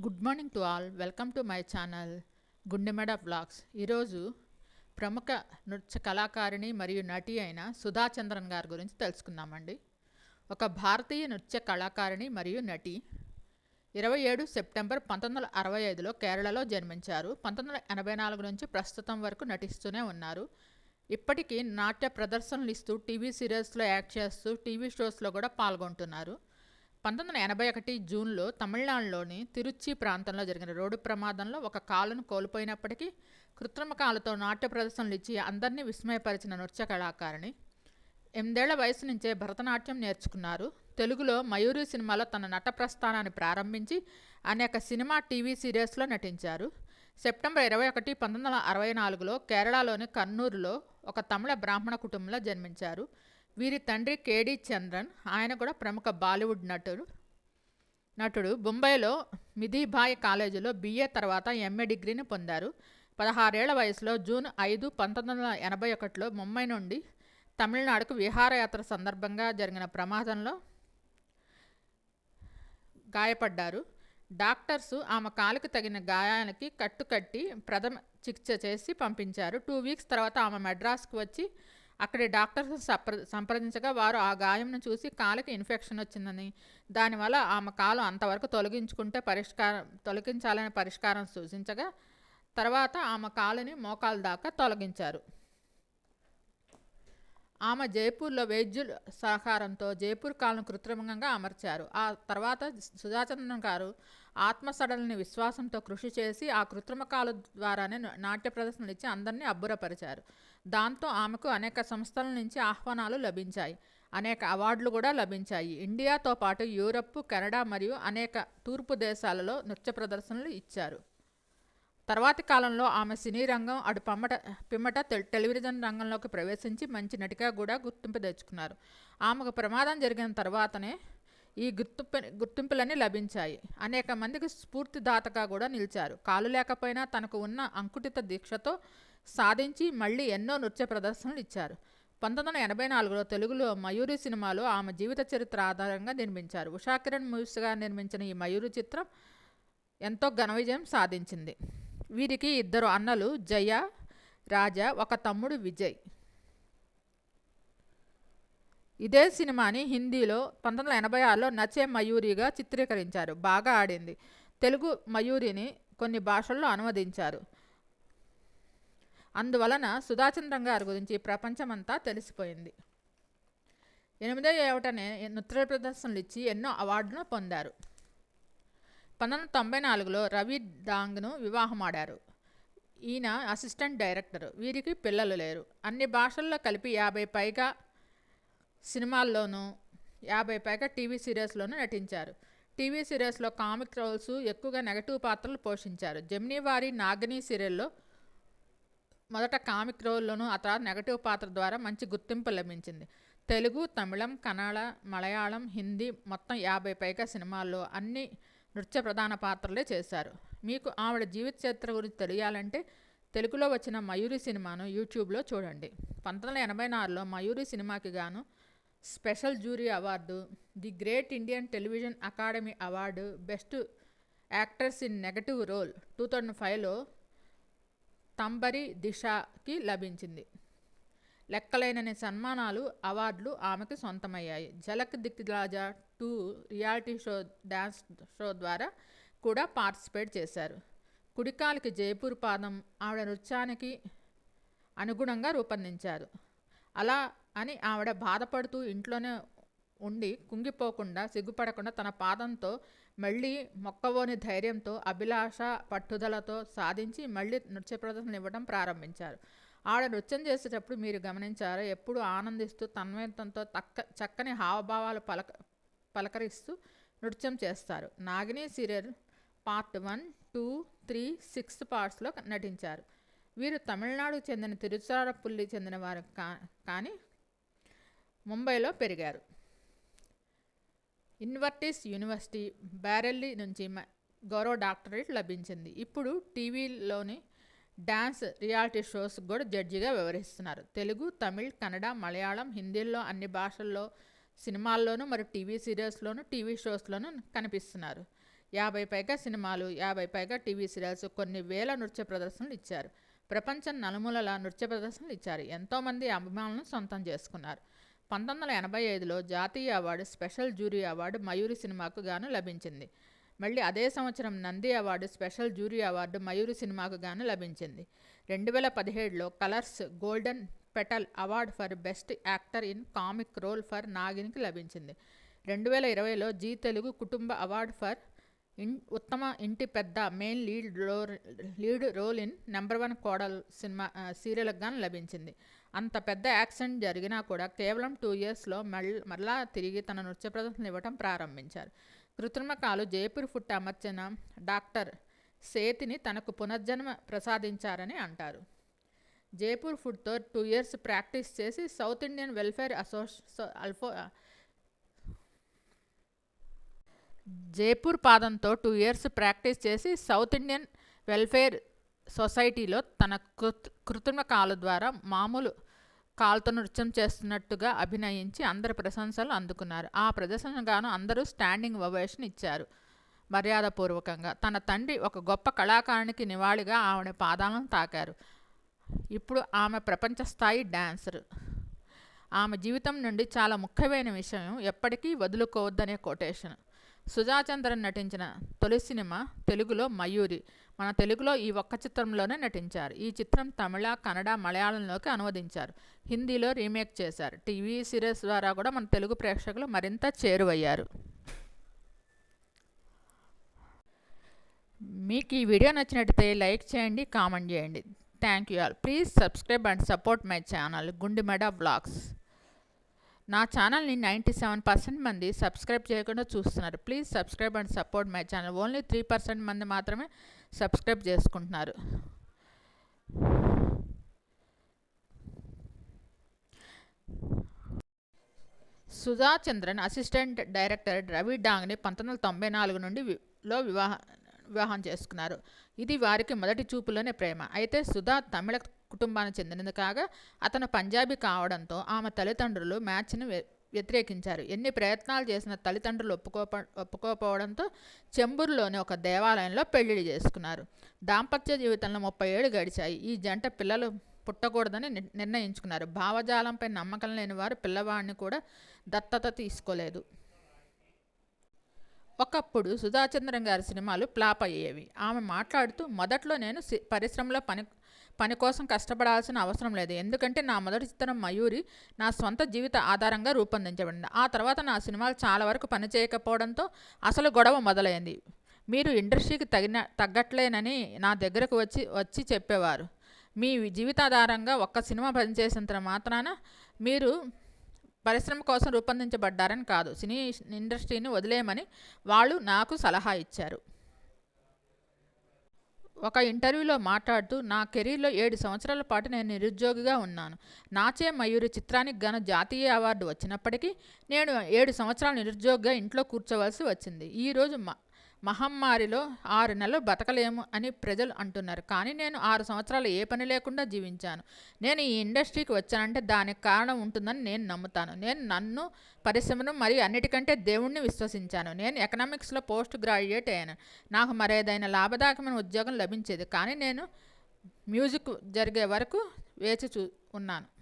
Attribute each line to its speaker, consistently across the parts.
Speaker 1: Good morning to all welcome to my channel Gundemeda blogs ఈరోజు ప్రముఖ నృత్య కళాకారిణి మరియు నటి అయిన సుధా చంద్రన్ గారి గురించి తెలుసుకుందామండి. ఒక భారతీయ నృత్య కళాకారిణి మరియు నటి ఇరవై ఏడు సెప్టెంబర్ పంతొమ్మిది వందల అరవై ఐదులో కేరళలో జన్మించారు. పంతొమ్మిది వందల ఎనభై నాలుగు నుంచి ప్రస్తుతం వరకు నటిస్తూనే ఉన్నారు. ఇప్పటికీ నాట్య ప్రదర్శనలు ఇస్తూ టీవీ సీరియల్స్లో యాక్ట్ చేస్తూ టీవీ షోస్లో కూడా పాల్గొంటున్నారు. పంతొమ్మిది వందల ఎనభై ఒకటి జూన్లో తమిళనాడులోని తిరుచి ప్రాంతంలో జరిగిన రోడ్డు ప్రమాదంలో ఒక కాలును కోల్పోయినప్పటికీ కృత్రిమ కాలుతో నాట్య ప్రదర్శనలు ఇచ్చి అందరినీ విస్మయపరిచిన నృత్య కళాకారిణి. ఎనిమిదేళ్ళ వయసు నుంచే భరతనాట్యం నేర్చుకున్నారు. తెలుగులో మయూరి సినిమాలో తన నట ప్రస్థానాన్ని ప్రారంభించి అనేక సినిమా టీవీ సీరియల్స్లో నటించారు. సెప్టెంబర్ ఇరవై ఒకటి పంతొమ్మిది వందల అరవై నాలుగులో కేరళలోని కన్నూరులో ఒక తమిళ బ్రాహ్మణ కుటుంబంలో జన్మించారు. వీరి తండ్రి కేడి చంద్రన్ ఆయన కూడా ప్రముఖ బాలీవుడ్ నటుడు. నటుడు. బొంబాయిలో మిథిబాయ్ కాలేజీలో బీఏ తర్వాత ఎంఏ డిగ్రీని పొందారు. పదహారేళ్ళ వయసులో జూన్ ఐదు పంతొమ్మిది వందల ఎనభై ఒకటిలో ముంబై నుండి తమిళనాడుకు విహారయాత్ర సందర్భంగా జరిగిన ప్రమాదంలో గాయపడ్డారు. డాక్టర్స్ ఆమె కాలుకి తగిన గాయానికి కట్టుకట్టి ప్రథమ చికిత్స చేసి పంపించారు. టూ వీక్స్ తర్వాత ఆమె మెడ్రాస్కు వచ్చి అక్కడి డాక్టర్స్ సంప్ర సంప్రదించగా వారు ఆ గాయంను చూసి కాలుకి ఇన్ఫెక్షన్ వచ్చిందని. దానివల్ల ఆమె కాలు అంతవరకు తొలగించుకుంటే పరిష్కారం తొలగించాలనే పరిష్కారం సూచించగా తర్వాత ఆమె కాలుని మోకాలు దాకా తొలగించారు. ఆమె జైపూర్లో వైద్యుల సహకారంతో జైపూర్ కాలను కృత్రిమంగా అమర్చారు. ఆ తర్వాత సుధాచంద్రన్ గారు ఆత్మసడలిని విశ్వాసంతో కృషి చేసి ఆ కృత్రిమ కాలు ద్వారానే నాట్య ప్రదర్శనలు ఇచ్చి అందరినీ అబ్బురపరిచారు. దాంతో ఆమెకు అనేక సంస్థల నుంచి ఆహ్వానాలు లభించాయి. అనేక అవార్డులు కూడా లభించాయి. ఇండియాతో పాటు యూరప్ కెనడా మరియు అనేక తూర్పు దేశాలలో నృత్య ప్రదర్శనలు ఇచ్చారు. తర్వాతి కాలంలో ఆమె సినీ రంగం అటు పమ్మట పిమ్మట టెలివిజన్ రంగంలోకి ప్రవేశించి మంచి నటిగా కూడా గుర్తింపు తెచ్చుకున్నారు. ఆమెకు ప్రమాదం జరిగిన తర్వాతనే ఈ గుర్తింపు గుర్తింపులన్నీ లభించాయి. అనేక మందికి స్ఫూర్తిదాతగా కూడా నిలిచారు. కాలు లేకపోయినా తనకు ఉన్న అంకుటిత దీక్షతో సాధించి మళ్ళీ ఎన్నో నృత్య ప్రదర్శనలు ఇచ్చారు. పంతొమ్మిది వందల ఎనభై నాలుగులో తెలుగులో మయూరి సినిమాలో ఆమె జీవిత చరిత్ర ఆధారంగా నిర్మించారు. ఉషాకిరణ్ మూవీస్గా నిర్మించిన ఈ మయూరి చిత్రం ఎంతో ఘన విజయం సాధించింది. వీరికి ఇద్దరు అన్నలు జయ రాజా ఒక తమ్ముడు విజయ్. ఇదే సినిమాని హిందీలో పంతొమ్మిది వందల ఎనభై ఆరులో నచే మయూరిగా చిత్రీకరించారు. బాగా ఆడింది. తెలుగు మయూరిని కొన్ని భాషల్లో అనువదించారు. అందువలన సుధాచంద్రం గారి గురించి ప్రపంచమంతా తెలిసిపోయింది. ఎనిమిదో ఏటనే నృత్య ప్రదర్శనలు ఇచ్చి ఎన్నో అవార్డులను పొందారు. పంతొమ్మిది తొంభై నాలుగులో రవి డాంగ్ను వివాహమాడారు. ఈయన అసిస్టెంట్ డైరెక్టర్. వీరికి పిల్లలు లేరు. అన్ని భాషల్లో కలిపి యాభై పైగా సినిమాల్లోనూ యాభై పైగా టీవీ సీరియల్స్లోనూ నటించారు. టీవీ సీరియల్స్లో కామిక్ రోల్స్ ఎక్కువగా నెగటివ్ పాత్రలు పోషించారు. జమినీవారి నాగిని సీరియల్లో మొదట కామిక్ రోల్లోనూ ఆ తర్వాత నెగటివ్ పాత్ర ద్వారా మంచి గుర్తింపు లభించింది. తెలుగు తమిళం కన్నడ మలయాళం హిందీ మొత్తం యాభై పైగా సినిమాల్లో అన్ని నృత్య ప్రధాన పాత్రలే చేశారు. మీకు ఆవిడ జీవిత చరిత్ర గురించి తెలియాలంటే తెలుగులో వచ్చిన మయూరి సినిమాను యూట్యూబ్లో చూడండి. పంతొమ్మిది వందల ఎనభై నాలుగులో మయూరి సినిమాకి గాను special jury award the great Indian television academy award best actors in negative role two thousand ఫైవ్లో స్తంభరి దిశకి లభించింది. లెక్కలేనని సన్మానాలు అవార్డులు ఆమెకు సొంతమయ్యాయి. Jhalak దిక్రాజా two reality show dance show ద్వారా కూడా పార్టిసిపేట్ చేశారు. కుడికాలికి జైపూర్ పాదం ఆవిడ నృత్యానికి అనుగుణంగా రూపొందించారు. అలా అని ఆవిడ బాధపడుతూ ఇంట్లోనే ఉండి కుంగిపోకుండా సిగ్గుపడకుండా తన పాదంతో మళ్ళీ మొక్కవోని ధైర్యంతో అభిలాష పట్టుదలతో సాధించి మళ్ళీ నృత్య ప్రదర్శన ఇవ్వడం ప్రారంభించారు. ఆవిడ నృత్యం చేసేటప్పుడు మీరు గమనించారు? ఎప్పుడు ఆనందిస్తూ తన్మయంతంతో తక్క చక్కని హావభావాలు పలక పలకరిస్తూ నృత్యం చేస్తారు. Nagini serial part one two three six పార్ట్స్లో నటించారు. వీరు తమిళనాడుకు చెందిన తిరుచారపల్లి చెందిన వారు కా కానీ ముంబైలో పెరిగారు. ఇన్వర్టిస్ యూనివర్సిటీ బ్యారెల్లీ నుంచి గౌరవ డాక్టరేట్ లభించింది. ఇప్పుడు టీవీలోని డ్యాన్స్ రియాలిటీ షోస్ కూడా జడ్జిగా వ్యవహరిస్తున్నారు తెలుగు తమిళ్ కన్నడ మలయాళం హిందీల్లో అన్ని భాషల్లో సినిమాల్లోనూ మరియు టీవీ సీరియల్స్లోనూ టీవీ షోస్లోనూ కనిపిస్తున్నారు. యాభై పైగా సినిమాలు యాభై పైగా టీవీ సీరియల్స్ కొన్ని వేల నృత్య ప్రదర్శనలు ఇచ్చారు. ప్రపంచం నలుమూలల నృత్య ప్రదర్శనలు ఇచ్చారు. ఎంతోమంది అభిమానులను సొంతం చేసుకున్నారు. పంతొమ్మిది వందల ఎనభై ఐదులో జాతీయ award special jury award Mayuri సినిమాకు గాను లభించింది. మళ్ళీ అదే సంవత్సరం Nandi award special jury award Mayuri సినిమాకు గాను లభించింది. రెండు వేల పదిహేడులో colors golden petal award for best actor in comic role for నాగిన్కి లభించింది. రెండు వేల ఇరవైలో జీ తెలుగు కుటుంబ అవార్డు ఫర్ ఇన్ ఉత్తమ ఇంటి పెద్ద main lead role lead role in number one కోడల్ cinema సీరియల్కి గాను లభించింది. అంత పెద్ద యాక్సిడెంట్ జరిగినా కూడా కేవలం టూ ఇయర్స్లో మళ్ళీ మరలా తిరిగి తన నృత్య ప్రదర్శన ఇవ్వటం ప్రారంభించారు. కృత్రిమ కాలు జైపూర్ ఫుట్ అమర్చిన డాక్టర్ సేతిని తనకు పునర్జన్మ ప్రసాదించారని అంటారు. జైపూర్ ఫుడ్తో టూ ఇయర్స్ ప్రాక్టీస్ చేసి సౌత్ ఇండియన్ వెల్ఫేర్ అసోసి అల్ఫో జైపూర్ పాదంతో టూ ఇయర్స్ ప్రాక్టీస్ చేసి సౌత్ ఇండియన్ వెల్ఫేర్ సొసైటీలో తన కృత్ కృత్రిమ కాలు ద్వారా మామూలు కాలుతో నృత్యం చేస్తున్నట్టుగా అభినయించి అందరి ప్రశంసలు అందుకున్నారు. ఆ ప్రదర్శనగాను అందరూ స్టాండింగ్ ఒవేషన్ ఇచ్చారు మర్యాదపూర్వకంగా. తన తండ్రి ఒక గొప్ప కళాకారునికి నివాళిగా ఆవిడ పాదాలను తాకారు. ఇప్పుడు ఆమె ప్రపంచ స్థాయి డాన్సర్. ఆమె జీవితం నుండి చాలా ముఖ్యమైన విషయం ఎప్పటికీ వదులుకోవద్దనే కొటేషన్. సుజాచంద్రన్ నటించిన తొలి సినిమా తెలుగులో మయూరి. మన తెలుగులో ఈ ఒక్క చిత్రంలోనే నటించారు. ఈ చిత్రం తమిళ కన్నడ మలయాళంలోకి అనువదించారు. హిందీలో రీమేక్ చేశారు. టీవీ సిరీస్ ద్వారా కూడా మన తెలుగు ప్రేక్షకులు మరింత చేరువయ్యారు. మీకు ఈ వీడియో నచ్చినట్టయితే లైక్ చేయండి కామెంట్ చేయండి. Thank you all. Please subscribe and support my channel Gundemeda blogs. నా ఛానల్ని నైంటీ సెవెన్ పర్సెంట్ మంది సబ్స్క్రైబ్ చేయకుండా చూస్తున్నారు. Please subscribe and support my channel. Only three percent మంది మాత్రమే సబ్స్క్రైబ్ చేసుకుంటున్నారు. సుధా చంద్రన్ అసిస్టెంట్ డైరెక్టర్ రవి డాంగ్ని పంతొమ్మిది వందల తొంభై నాలుగు నుండి లో వివాహ వివాహం చేసుకున్నారు. ఇది వారికి మొదటి చూపులోనే ప్రేమ. అయితే సుధా తమిళ కుటుంబానికి చెందినది కాగా అతను పంజాబీ కావడంతో ఆమె తల్లిదండ్రులు మ్యాచ్ని వ్యతిరేకించారు. ఎన్ని ప్రయత్నాలు చేసిన తల్లిదండ్రులు ఒప్పుకోప ఒప్పుకోకపోవడంతో చెంబూరులోని ఒక దేవాలయంలో పెళ్ళిళ్ళు చేసుకున్నారు. దాంపత్య జీవితంలో ముప్పై ఏడు గడిచాయి. ఈ జంట పిల్లలు పుట్టకూడదని నిర్ణయించుకున్నారు. భావజాలంపై నమ్మకం లేని వారు పిల్లవాడిని కూడా దత్తత తీసుకోలేదు. ఒకప్పుడు సుధాచంద్రన్ గారి సినిమాలు ఫ్లాప్ అయ్యేవి. ఆమె మాట్లాడుతూ మొదట్లో నేను సి- పరిశ్రమలో పని పని కోసం కష్టపడాల్సిన అవసరం లేదు. ఎందుకంటే నా మొదటి చిత్రం మయూరి నా సొంత జీవిత ఆధారంగా రూపొందించబడింది. ఆ తర్వాత నా సినిమాలు చాలా వరకు పనిచేయకపోవడంతో అసలు గొడవ మొదలైంది. మీరు ఇండస్ట్రీకి తగిన తగ్గట్లేనని నా దగ్గరకు వచ్చి వచ్చి చెప్పేవారు. మీ జీవితాధారంగా ఒక్క సినిమా పనిచేసినంత మాత్రాన మీరు పరిశ్రమ కోసం రూపొందించబడ్డారని కాదు. సినీ ఇండస్ట్రీని వదిలేయమని వాళ్ళు నాకు సలహా ఇచ్చారు. ఒక ఇంటర్వ్యూలో మాట్లాడుతూ నా కెరీర్లో ఏడు సంవత్సరాల పాటు నేను నిరుద్యోగిగా ఉన్నాను. నాచే మయూరి చిత్రానికి గాను జాతీయ అవార్డు వచ్చినప్పటికీ నేను ఏడు సంవత్సరాలు నిరుద్యోగిగా ఇంట్లో కూర్చోవలసి వచ్చింది. ఈరోజు మా మహమ్మారిలో ఆరు నెలలు బతకలేము అని ప్రజలు అంటున్నారు. కానీ నేను ఆరు సంవత్సరాలు ఏ పని లేకుండా జీవించాను. నేను ఈ ఇండస్ట్రీకి వచ్చానంటే దానికి కారణం ఉంటుందని నేను నమ్ముతాను. నేను నన్ను పరిశ్రమను మరియు అన్నిటికంటే దేవుణ్ణి విశ్వసించాను. నేను ఎకనామిక్స్లో పోస్ట్ గ్రాడ్యుయేట్ అయ్యాను. నాకు మరేదైనా లాభదాయకమైన ఉద్యోగం లభించేది. కానీ నేను మ్యూజిక్ జరిగే వరకు వేచి చూ ఉన్నాను.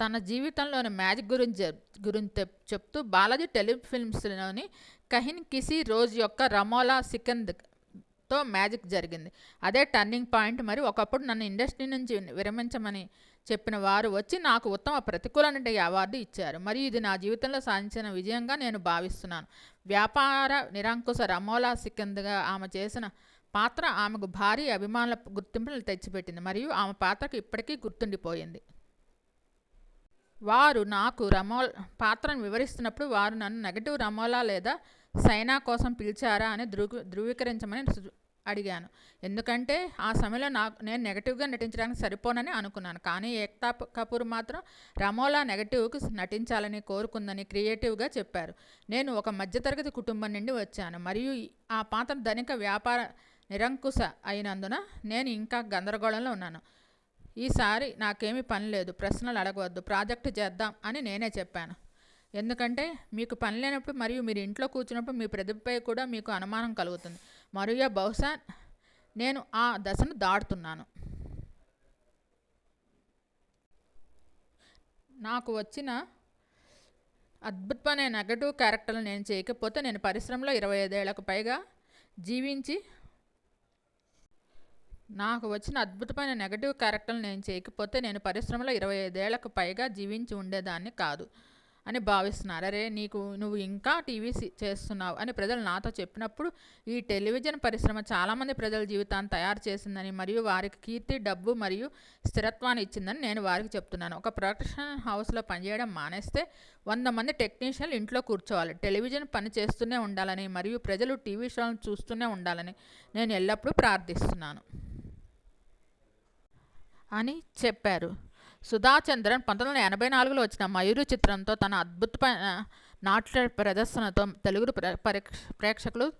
Speaker 1: తన జీవితంలోని మ్యాజిక్ గురించి గురించి చెప్తూ బాలాజీ టెలిఫిల్మ్స్లోని కహిన్ కిసి రోజ్ యొక్క రమోలా సికంద్తో మ్యాజిక్ జరిగింది. అదే టర్నింగ్ పాయింట్. మరి ఒకప్పుడు నన్ను ఇండస్ట్రీ నుంచి విరమించమని చెప్పిన వారు వచ్చి నాకు ఉత్తమ ప్రతికూల నటి అవార్డు ఇచ్చారు. మరియు ఇది నా జీవితంలో సాధించిన విజయంగా నేను భావిస్తున్నాను. వ్యాపార నిరంకుశ రమోలా సికంద్గా ఆమె చేసిన పాత్ర ఆమెకు భారీ అభిమానుల గుర్తింపును తెచ్చిపెట్టింది. మరియు ఆమె పాత్రకు ఇప్పటికీ గుర్తుండిపోయింది. వారు నాకు రమోల్ పాత్రను వివరిస్తున్నప్పుడు వారు నన్ను నెగటివ్ రమోలా లేదా సైనా కోసం పిలిచారా అని ధృవ ధృవీకరించమని అడిగాను. ఎందుకంటే ఆ సమయంలో నాకు నేను నెగటివ్గా నటించడానికి సరిపోనని అనుకున్నాను. కానీ ఏక్తా కపూర్ మాత్రం రమోలా నెగటివ్కి నటించాలని కోరుకుందని క్రియేటివ్గా చెప్పారు. నేను ఒక మధ్యతరగతి కుటుంబం నుండి వచ్చాను. మరియు ఆ పాత్ర ధనిక వ్యాపార నిరంకుశ అయినందున నేను ఇంకా గందరగోళంలో ఉన్నాను. ఈసారి నాకేమీ పని లేదు ప్రశ్నలు అడగవద్దు ప్రాజెక్టు చేద్దాం అని నేనే చెప్పాను. ఎందుకంటే మీకు పని లేనప్పుడు మరియు మీరు ఇంట్లో కూర్చున్నప్పుడు మీ ప్రతిభపై కూడా మీకు అనుమానం కలుగుతుంది. మరియు బహుశా నేను ఆ దశను దాటుతున్నాను. నాకు వచ్చిన అద్భుతమైన నెగటివ్ క్యారెక్టర్లు నేను చేయకపోతే నేను పరిశ్రమలో ఇరవై ఐదేళ్ళకు పైగా జీవించి నాకు వచ్చిన అద్భుతమైన నెగటివ్ క్యారెక్టర్లు నేను చేయకపోతే నేను పరిశ్రమలో ఇరవై ఐదేళ్ళకు పైగా జీవించి ఉండేదాన్ని కాదు అని భావిస్తున్నారు. అరే నీకు నువ్వు ఇంకా టీవీ చేస్తున్నావు అని ప్రజలు నాతో చెప్పినప్పుడు ఈ టెలివిజన్ పరిశ్రమ చాలామంది ప్రజల జీవితాన్ని తయారు చేసిందని మరియు వారికి కీర్తి డబ్బు మరియు స్థిరత్వాన్ని ఇచ్చిందని నేను వారికి చెప్తున్నాను. ఒక ప్రొడక్షన్ హౌస్లో పనిచేయడం మానేస్తే వంద మంది టెక్నీషియన్లు ఇంట్లో కూర్చోవాలి. టెలివిజన్ పని చేస్తూనే ఉండాలని మరియు ప్రజలు టీవీ షోలను చూస్తూనే ఉండాలని నేను ఎల్లప్పుడూ ప్రార్థిస్తున్నాను. అని చెప్పారు. సుధాచంద్రన్ పంతొమ్మిది వందల ఎనభై నాలుగులో వచ్చిన మయూరు చిత్రంతో తన అద్భుతమైన నాట్య ప్రదర్శనతో తెలుగు ప్ర- ప్రేక్షకులు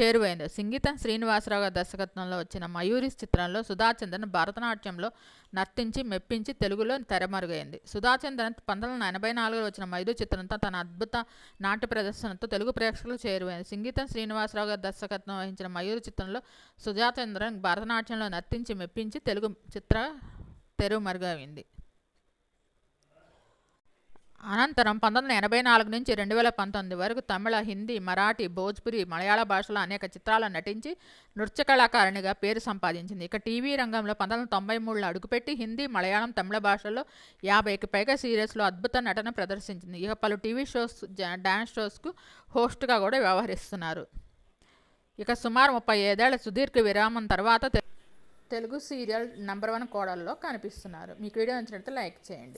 Speaker 1: చేరువైంది. సంగీతం శ్రీనివాసరావు దర్శకత్వంలో వచ్చిన మయూరి చిత్రంలో సుధాచంద్రన్ భరతనాట్యంలో నర్తించి మెప్పించి తెలుగులో తెరమరుగైంది. సుధాచంద్రన్ పంతొమ్మిది వందల ఎనభై నాలుగులో వచ్చిన మయూరి చిత్రంతో తన అద్భుత నాట్య ప్రదర్శనతో తెలుగు ప్రేక్షకులు చేరువైంది. సంగీతం శ్రీనివాసరావు గారి దర్శకత్వం వహించిన మయూరి చిత్రంలో సుధాచంద్రన్ భరతనాట్యంలో నర్తించి మెప్పించి తెలుగు చిత్ర తెరుమరుగైంది అనంతరం పంతొమ్మిది వందల ఎనభై నాలుగు నుంచి రెండు వేల పంతొమ్మిది వరకు తమిళ హిందీ మరాఠీ భోజ్పురి మలయాళ భాషలో అనేక చిత్రాలను నటించి నృత్య కళాకారిణిగా పేరు సంపాదించింది. ఇక టీవీ రంగంలో పంతొమ్మిది వందల తొంభై మూడులో అడుగుపెట్టి హిందీ మలయాళం తమిళ భాషల్లో యాభైకి పైగా సీరియల్స్లో అద్భుత నటన ప్రదర్శించింది. ఇక పలు టీవీ షోస్ డ్యాన్స్ షోస్కు హోస్ట్గా కూడా వ్యవహరిస్తున్నారు. ఇక సుమారు ముప్పై ఐదేళ్ళ సుదీర్ఘ విరామం తర్వాత తెలుగు సీరియల్ నంబర్ వన్ కోడల్లో కనిపిస్తున్నారు. మీకు వీడియో నచ్చినట్లయితే లైక్ చేయండి.